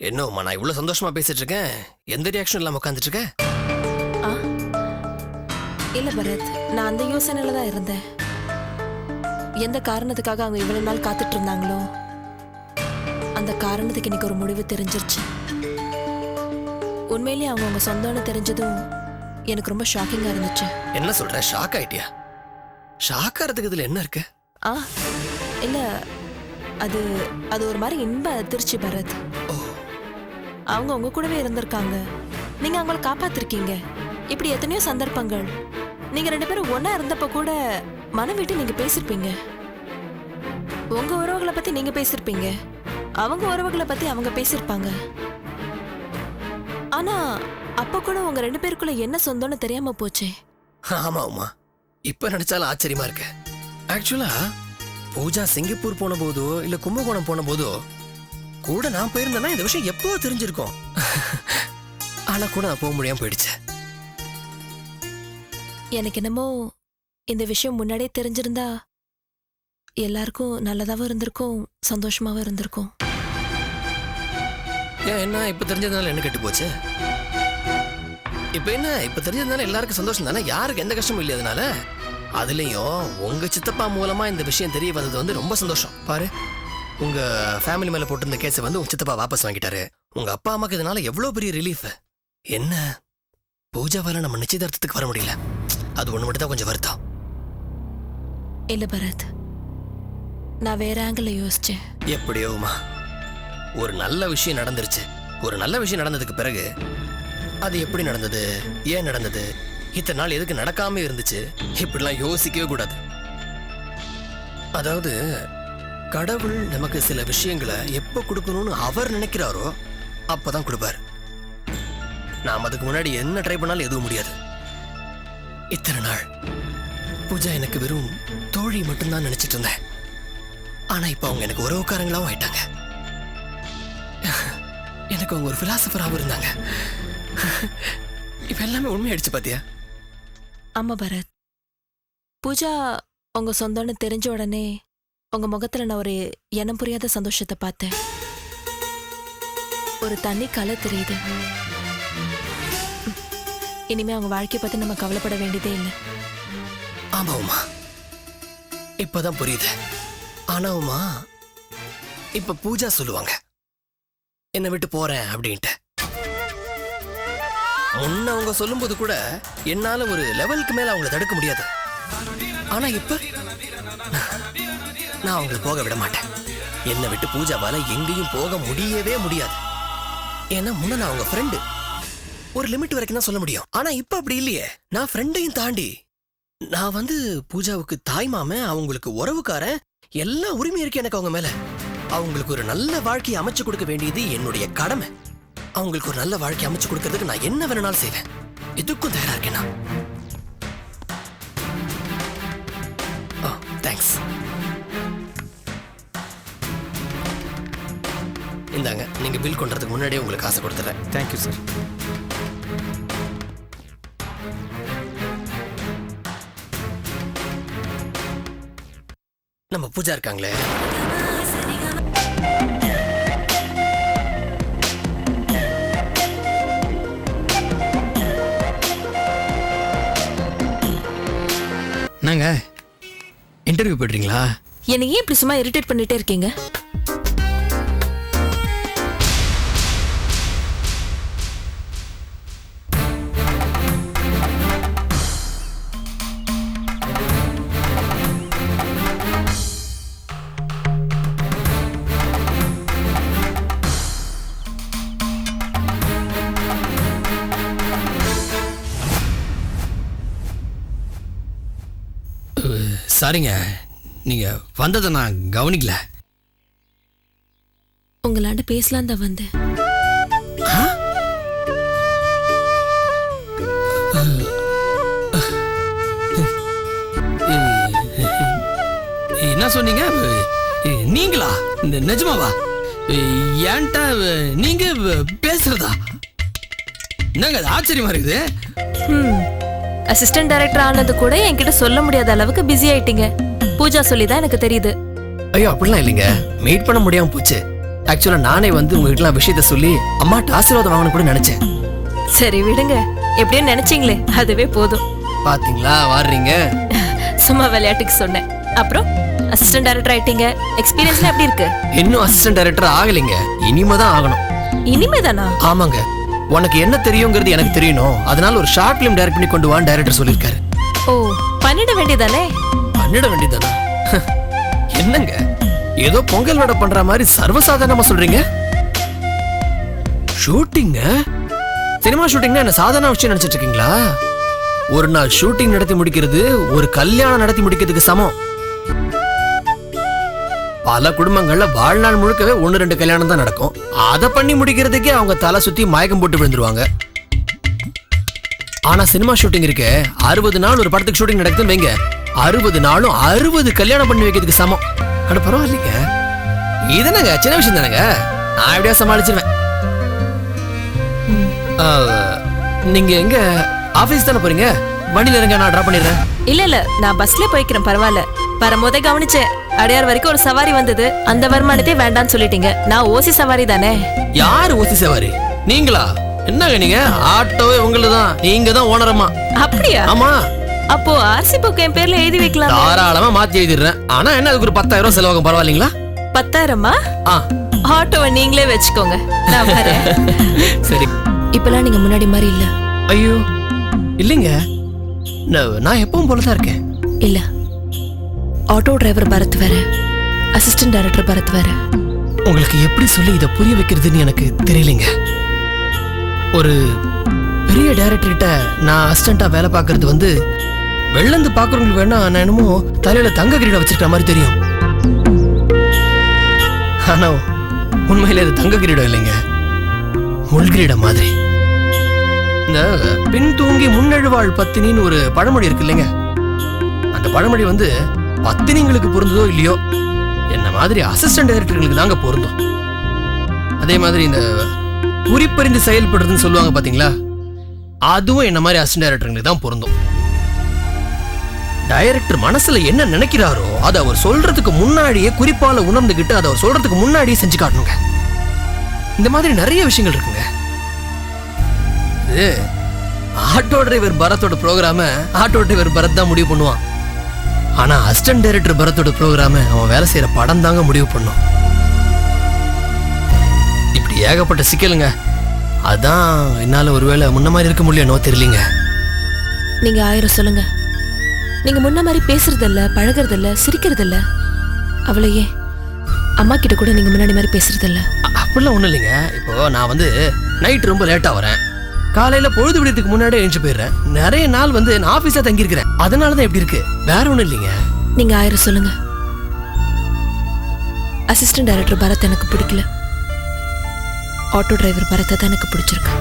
என்னம்மா நான் இவ்வளவு சந்தோஷமா பேசிட்டு இருக்கேன் எந்த ரியாக்ஷன் இல்லாம உட்காந்துட்டு இருக்க ஆ. இல்ல பரத் நான் அந்த யோசனையில தான் இருந்தேன். எந்த காரணத்துக்காக அவங்க இவ்வளவு நாள் காத்துட்டு இருந்தாங்களோ அந்த காரணத்துக்கு இன்னைக்கு ஒரு முடிவு தெரிஞ்சிருச்சு. உண்மையிலேயே அவங்க அவங்க சொந்தம்னு தெரிஞ்சதும் எனக்கு ரொம்ப ஷாக்கிங்கா இருந்துச்சு. என்ன சொல்ற? ஷாக் ஆயிட்டியா? ஷாக் ஆறதுக்கு இதுல என்ன இருக்கு? ஆ. இல்ல அது அது ஒரு மாதிரி இன்ப அதிர்ச்சி பரத். அவங்க உங்க கூடவே இருந்திருக்காங்க. நீங்க அவங்கள காப்பாத்திருக்கீங்க. இப்படி எத்தனையோ சந்தர்ப்பங்கள். நீங்க ரெண்டு பேரும் ஒன்னா இருந்தப்ப கூட மனம் விட்டு நீங்க பேசிருப்பீங்க. உங்க உறவுகளை பத்தி நீங்க பேசிருப்பீங்க. அவங்க உறவுகளை பத்தி அவங்க பேசிருப்பாங்க. ஆனா அப்ப கூட உங்க ரெண்டு பேருக்குள்ள என்ன சொந்தம்னு தெரியாம போச்சே. ஆமா உமா. இப்ப நினைச்சாலும் ஆச்சரியமா இருக்கு. ஆக்சுவலா பூஜா சிங்கப்பூர் போன போதோ இல்ல கும்பகோணம் போன போதோ கூட நான் போயிருந்தேன்னா இந்த விஷயம் எப்போ தெரிஞ்சிருக்கும்? ஆனா கூட நான் போக முடியாம போயிடுச்சு. எனக்கு என்னமோ இந்த விஷயம் முன்னாடியே தெரிஞ்சிருந்தா எல்லாருக்கும் நல்லதாவும் இருந்திருக்கும் சந்தோஷமாவும் இருந்திருக்கும். ஏன் என்ன இப்ப தெரிஞ்சதுனால என்ன கெட்டு போச்சு? இப்ப என்ன இப்ப தெரிஞ்சதுனால எல்லாருக்கும் சந்தோஷம் தானே? யாருக்கு எந்த கஷ்டமும் இல்லையா அதனால? அதுலயும் உங்க சித்தப்பா மூலமா இந்த விஷயம் தெரிய வந்தது வந்து ரொம்ப சந்தோஷம். பாரு. உங்க ஃபேமிலி மேல போட்டிருந்த கேஸை வந்து உங்க சித்தப்பா வாபஸ் வாங்கிட்டாரு. உங்க அப்பா அம்மாக்கு இதனால எவ்வளவு பெரிய ரிலீஃப் என்ன? பூஜாவால நம்ம நிச்சயதார்த்தத்துக்கு வர முடியல. அது ஒண்ணு மட்டும் தான் கொஞ்சம் வருத்தம். இல்ல பரத். நான் வேற ஆங்கிள் யோசிச்சேன். எப்படியோமா ஒரு நல்ல விஷயம் நடந்துருச்சு. ஒரு நல்ல விஷயம் நடந்ததுக்கு பிறகு அது எப்படி நடந்தது? ஏன் நடந்தது? இத்தனை நாள் எதுக்கு நடக்காம இருந்துச்சு? இப்படிலாம் யோசிக்கவே கூடாது. அதாவது கடவுள் நமக்கு சில விஷயங்களை எப்போ கொடுக்கணும்னு அவர் நினைக்கிறாரோ அப்போதான் கொடுப்பார். நாம் அதுக்கு முன்னாடி என்ன ட்ரை பண்ணாலும் எதுவும் முடியாது. இத்தனை நாள் பூஜா எனக்கு வெறும் தோழி மட்டும்தான் நினைச்சிட்டு இருந்தேன். ஆனா இப்ப அவங்க எனக்கு உறவுக்காரங்களாவும் ஆயிட்டாங்க. எனக்கு அவங்க ஒரு பிலாசபராகவும் இருந்தாங்க. இப்ப எல்லாமே உண்மையாயிடுச்சு பாத்தியா? ஆமா பரத். பூஜா உங்க சொந்தம்னு தெரிஞ்ச உடனே உங்க முகத்துல நான் ஒரு எண்ணம் புரியாத சந்தோஷத்தை பார்த்தேன். ஒரு தண்ணி கலை தெரியுது. இனிமே அவங்க வாழ்க்கையை பத்தி நம்ம கவலைப்பட வேண்டியதே இல்லை. ஆமா உமா. இப்பதான் புரியுது. ஆனா உமா இப்ப பூஜா சொல்லுவாங்க. என்னை விட்டு போறேன் அப்படின்ட்டு. முன்ன அவங்க சொல்லும்போது கூட என்னால ஒரு லெவலுக்கு மேல அவங்கள தடுக்க முடியாது. ஆனா இப்ப? நான் அவங்களை போக விட மாட்டேன். என்னை விட்டு பூஜாவால எங்கேயும் போக முடியவே முடியாது. ஏன்னா முன்ன நான் அவங்க ஃப்ரெண்டு ஒரு லிமிட் வரைக்கும் தான் சொல்ல முடியும். ஆனா இப்ப அப்படி இல்லையே. நான் ஃப்ரெண்டையும் தாண்டி நான் வந்து பூஜாவுக்கு தாய் மாமன் அவங்களுக்கு உறவுக்காரன் எல்லா உரிமையும் இருக்கு எனக்கு அவங்க மேல. அவங்களுக்கு ஒரு நல்ல வாழ்க்கையை அமைச்சு கொடுக்க வேண்டியது என்னுடைய கடமை. அவங்களுக்கு ஒரு நல்ல வாழ்க்கை அமைச்சு கொடுக்கறதுக்கு நான் என்ன வேணும்னாலும் செய்வேன். எதுக்கும் தயாரா இருக்கேன் நான். தேங்க்ஸ் இந்தாங்க நீங்க பில் கொண்டதுக்கு முன்னாடியே உங்களுக்கு காசு கொடுத்துறேன். தேங்க்யூ சார் நம்ம பூஜா இருக்காங்களே. என்னங்க இன்டர்வியூ போயிடுறீங்களா? என்னை ஏன் இப்படி சும்மா இரிட்டேட் பண்ணிட்டே இருக்கீங்க? சாரிங்க. நீங்க வந்ததை நான் கவனிக்கல. உங்களாண்ட பேசலாம் தான் வந்தேன். என்ன சொன்னீங்க? நீங்களா? இந்த நிஜமாவா? ஏன்ட்ட நீங்க பேசுறதா? என்னங்க அது ஆச்சரியமா இருக்குது? அசிஸ்டன்ட் டைரக்டர் ஆனது கூட என்கிட்ட சொல்ல முடியாத அளவுக்கு பிஸி ஆயிட்டீங்க. பூஜா சொல்லி தான் எனக்கு தெரியுது. ஐயோ அப்படிலாம் இல்லைங்க. மீட் பண்ண முடியாம போச்சு. ஆக்சுவலா நானே வந்து உங்ககிட்ட விஷயத்த சொல்லி அம்மாட்ட ஆசீர்வாதம் வாங்கணும் கூட நினைச்சேன். சரி விடுங்க. எப்படியோ நினைச்சீங்களே அதுவே போதும். பாத்தீங்களா? வாடுறீங்க. சும்மா விளையாட்டுக்கு சொன்னேன். அப்புறம் அசிஸ்டன்ட் டைரக்டர் ஆயிட்டீங்க. எக்ஸ்பீரியன்ஸ்லாம் எப்படி இருக்கு? இன்னும் அசிஸ்டன்ட் டைரக்டர் ஆகலைங்க. இனிமே தான் ஆகணும். இனிமேதானா? ஆமாங்க. உனக்கு என்ன தெரியுங்கிறது எனக்கு தெரியணும். அதனால ஒரு ஷார்ட் ஃபிலிம் டைரக்ட் பண்ணி கொண்டு வான்னு டைரக்டர் சொல்லியிருக்காரு. ஓ பண்ணிட வேண்டியதானே? பண்ணிட வேண்டியதானா? என்னங்க? ஏதோ பொங்கல் வடை பண்ற மாதிரி சர்வசாதாரணமா சொல்றீங்க? ஷூட்டிங்க சினிமா ஷூட்டிங்னா என்ன சாதாரண விஷயம் நினைச்சிட்டு இருக்கீங்களா? ஒரு நாள் ஷூட்டிங் நடத்தி முடிக்கிறது ஒரு கல்யாணம் நடத்தி முடிக்கிறதுக்கு சமம். பல குடும்பங்கள்ல வாழ்நாள் முழுக்கவே ஒன்னு ரெண்டு கல்யாணம் தான் நடக்கும். அதை பண்ணி முடிக்கிறதுக்கே அவங்க தலை சுத்தி மயக்கம் போட்டு விழுந்துருவாங்க. ஆனா சினிமா ஷூட்டிங் இருக்கு அறுபது நாள் ஒரு படத்துக்கு ஷூட்டிங் நடக்குதுன்னு வைங்க. அறுபது நாளும் அறுபது கல்யாணம் பண்ணி வைக்கிறதுக்கு சமம். அட பரவாயில்லைங்க. இது சின்ன விஷயம் தானேங்க? நான் எப்படியா சமாளிச்சிருவேன். ஆ, நீங்க எங்க? ஆபீஸ் தானே போறீங்க? வண்டியில இருங்க நான் டிராப் பண்ணிடுறேன். இல்ல இல்ல நான் பஸ்ல போய்க்கிறேன் பரவாயில்ல. வரும்போதே கவனிச்சேன் அடையார் வரைக்கும் ஒரு சவாரி வந்தது. அந்த வருமானத்தே வேண்டாம்னு சொல்லிட்டீங்க. நான் ஓசி சவாரி தானே? யாரு ஓசி சவாரி? நீங்களா? என்னங்க நீங்க? ஆட்டோவே உங்களுக்கு தான் நீங்க தான் ஓனரமா அப்படியா? ஆமா. அப்போ ஆர்சி புக் என் பேர்ல எழுதி வைக்கலாம். தாராளமா மாத்தி எழுதிடுறேன். ஆனா என்ன அதுக்கு ஒரு பத்தாயிரம் ரூபாய் செலவாகும் பரவாயில்லைங்களா? பத்தாயிரமா? ஆ. ஆட்டோவை நீங்களே வச்சுக்கோங்க. நான் வரேன். சரி. இப்பெல்லாம் நீங்க முன்னாடி மாதிரி இல்ல. ஐயோ. இல்லைங்க. நான் நான் எப்பவும் போல தான் இருக்கேன். இல்ல. ஆட்டோ டிரைவர் பரத் வேற. அசிஸ்டன்ட் டைரக்டர் பரத் வேற. உங்களுக்கு எப்படி சொல்லி இதை புரிய வைக்கிறதுன்னு எனக்கு தெரியலைங்க. ஒரு பெரிய டைரக்டர் கிட்ட நான் அசிஸ்டண்டா வேலை பார்க்கறது வந்து வெள்ளந்து பார்க்கறவங்களுக்கு வேணா நான் என்னமோ தலையில தங்க கிரீடம் வச்சிருக்கிற மாதிரி தெரியும். ஆனா உண்மையில இது தங்க கிரீடம் இல்லைங்க. முள் கிரீடம் மாதிரி. இந்த பின் தூங்கி முன்னெழுவாள் பத்தினின்னு ஒரு பழமொழி இருக்கு இல்லைங்க அந்த பழமொழி வந்து பத்தினிங்களுக்கு பொருந்ததோ இல்லையோ? என்ன மாதிரி அசிஸ்டன்ட் டைரக்டர்களுக்கு தாங்க பொருந்தும். அதே மாதிரி இந்த குறிப்பறிந்து செயல்படுறதுன்னு சொல்லுவாங்க பாத்தீங்களா? அதுவும் என்ன மாதிரி அசிஸ்டன்ட் டைரக்டர்களுக்கு தான் பொருந்தும். டைரக்டர் மனசுல என்ன நினைக்கிறாரோ அதை அவர் சொல்றதுக்கு முன்னாடியே குறிப்பால உணர்ந்துகிட்டு அதை அவர் சொல்றதுக்கு முன்னாடியே செஞ்சு காட்டணுங்க. இந்த மாதிரி நிறைய விஷயங்கள் இருக்குங்க. ஆட்டோ டிரைவர் பரத்தோட ப்ரோக்ராம ஆட்டோ டிரைவர் பரத் தான் முடிவு பண்ணுவான். ஆனா அசிஸ்டன்ட் டைரக்டர் பரத்தோட ப்ரோக்ராம அவன் வேலை செய்யற படம் தாங்க முடிவு பண்ணும். இப்படி ஏகப்பட்ட சிக்கலுங்க. அதான் என்னால ஒருவேளை முன்ன மாதிரி இருக்க முடியலனோ தெரியலங்க. நீங்க ஆயிரம் சொல்லுங்க. நீங்க முன்ன மாதிரி பேசுறது இல்ல பழகுறது இல்ல சிரிக்கிறது இல்ல அவளை ஏன் அம்மா கிட்ட கூட நீங்க முன்னாடி மாதிரி பேசுறது இல்ல அ- அப்படிலாம் ஒண்ணும் இல்லைங்க. இப்போ நான் வந்து நைட் ரொம்ப லேட்டா வரேன். காலையில பொழுது விடியறதுக்கு முன்னாடி எழுந்து போயிடுறேன். நிறைய நாள் வந்து நான் ஆபீஸா தங்கியிருக்கிறேன். அதனால தான் இப்படி இருக்கு? வேற ஒண்ணும் இல்லைங்க. நீங்க ஆயிரம் சொல்லுங்க. அசிஸ்டன்ட் டைரக்டர் பரத் எனக்கு பிடிக்கல. ஆட்டோ டிரைவர் பரத்தை தான் எனக்கு பிடிச்சிருக்கு.